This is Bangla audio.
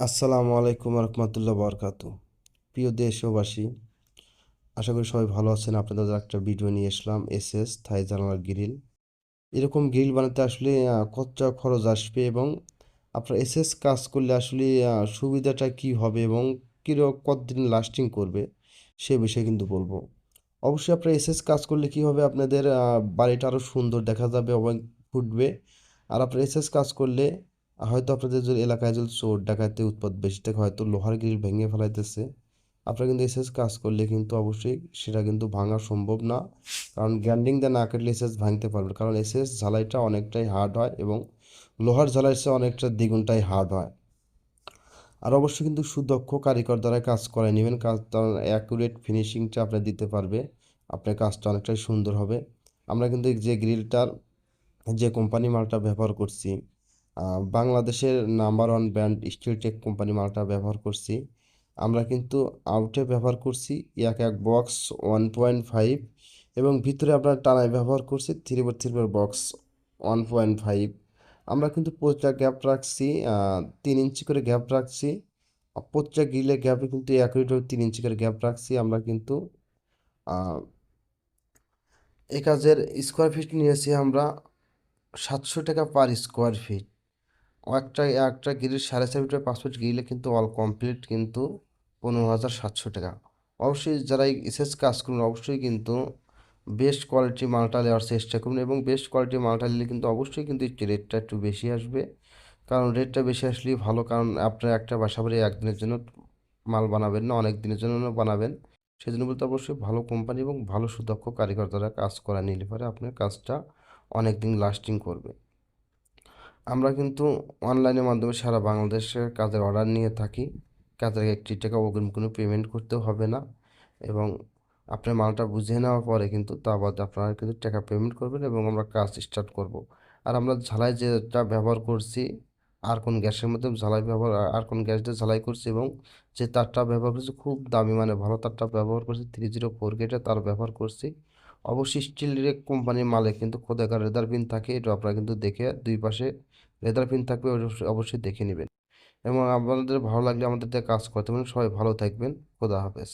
আসসালামু আলাইকুম রহমতুল্লাহ বরকাত। প্রিয় দেশবাসী, আশা করি সবাই ভালো আছেন। আপনাদের একটা ভিডিও নিয়ে এসলাম এস এস থাই জানালার গ্রিল। এরকম গ্রিল বানাতে আসলে কতটা খরচ আসবে এবং আপনার এস এস কাজ করলে আসলে সুবিধাটা কি হবে এবং কীরকম কতদিন লাস্টিং করবে সে বিষয়ে কিন্তু বলব। অবশ্যই আপনার এস এস কাজ করলে কি হবে? আপনাদের বাড়িটা আরও সুন্দর দেখা যাবে এবং ফুটবে। আর আপনার এস এস কাজ করলে হয়তো আপনাদের যদি এলাকায় যদি চোর, ডাকাতি, উৎপাত বেশি থাকে, হয়তো লোহার গ্রিল ভেঙে ফেলাইতেছে। আপনারা কিন্তু এসএস কাজ করলে কিন্তু অবশ্যই সেটা কিন্তু ভাঙা সম্ভব না। কারণ গ্যান্ডিং দিয়ে না কাটলে এসএস ভাঙতে পারবে কারণ এসএস ঝালাইটা অনেকটাই হার্ড হয় এবং লোহার ঝালাই চেয়ে অনেকটা দ্বিগুণটাই হার্ড হয়। আর অবশ্যই কিন্তু সুদক্ষ কারিগর দ্বারা কাজ করে নেবেন। কাজ তার অ্যাকুরেট ফিনিশিংটা আপনার দিতে পারবে। আপনার কাজটা অনেকটাই সুন্দর হবে। আমরা কিন্তু যে গ্রিলটার, যে কোম্পানি মালটা ব্যবহার করছি বাংলাদেশের number one brand Steeltech company মালটা ব্যবহার করছি। আমরা কিন্তু আউটে ব্যবহার করছি এক এক বক্স ওয়ান পয়েন্ট ফাইভ এবং ভিতরে আপনার টানায় ব্যবহার করছি three four three four box one point five আমরা কিন্তু প্রতিটা গ্যাপ রাখছি তিন ইঞ্চি করে গ্যাপ রাখছি। প্রতিটা গ্রিলের গ্যাপে কিন্তু এক লিটার তিন ইঞ্চি করে গ্যাপ রাখছি। আমরা কিন্তু এই কাজের স্কোয়ার ফিট নিয়েছি আমরা সাতশো টাকা পার স্কোয়ার ফিট একটা একটা গ্রিল সাড়ে চার ফিটের পাঁচ ফিট গ্রিলে কিন্তু অল কমপ্লিট কিন্তু পনেরো হাজার সাতশো টাকা। অবশ্যই যারা এসএস কাজ করুন, অবশ্যই কিন্তু বেস্ট কোয়ালিটি মালটা নেওয়ার চেষ্টা করুন এবং বেস্ট কোয়ালিটি মালটা নিলে কিন্তু অবশ্যই কিন্তু রেটটা একটু বেশি আসবে। কারণ রেটটা বেশি আসলেই ভালো, কারণ আপনার একটা বাসা বাড়ি একদিনের জন্য মাল বানাবেন না, অনেক দিনের জন্য বানাবেন। সেজন্য বলতে অবশ্যই ভালো কোম্পানি এবং ভালো সুদক্ষ কারিগর দ্বারা কাজ করা নিলে পরে আপনার কাজটা অনেক দিন লাস্টিং করবে। আমরা কিন্তু অনলাইনের মাধ্যমে সারা বাংলাদেশে কাজের অর্ডার নিয়ে থাকি। কাজের একটি টাকা অগ্রিম কোনো পেমেন্ট করতেও হবে না এবং আপনার মালটা বুঝে নেওয়ার পরে কিন্তু তা বাদে আপনারা কিন্তু টাকা পেমেন্ট করবেন এবং আমরা কাজ স্টার্ট করব। আর আমরা ঝালাই যেটা ব্যবহার করছি, আর কোন গ্যাসের মধ্যে ঝালাই ব্যবহার, আর কোন গ্যাস দিয়ে ঝালাই করছি এবং যে তারটা ব্যবহার করছি, খুব দামি মানে ভালো তারটা ব্যবহার করছি থ্রি জিরো ফোর গেটে তার ব্যবহার করছি। অবশ্যই স্টিল কোম্পানির মালে কিন্তু খোদাকার রেদার পিন থাকে, এটা আপনারা কিন্তু দেখে দুই পাশে লেদার পিন থাকবে অবশ্যই দেখে নেবেন। এবং আপনাদের ভালো লাগলে আমাদের কাজ করতে পারেন। সবাই ভালো থাকবেন। খোদা হাফেজ।